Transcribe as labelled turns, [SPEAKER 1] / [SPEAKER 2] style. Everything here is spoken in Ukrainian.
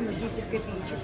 [SPEAKER 1] ровно 10 копеечек.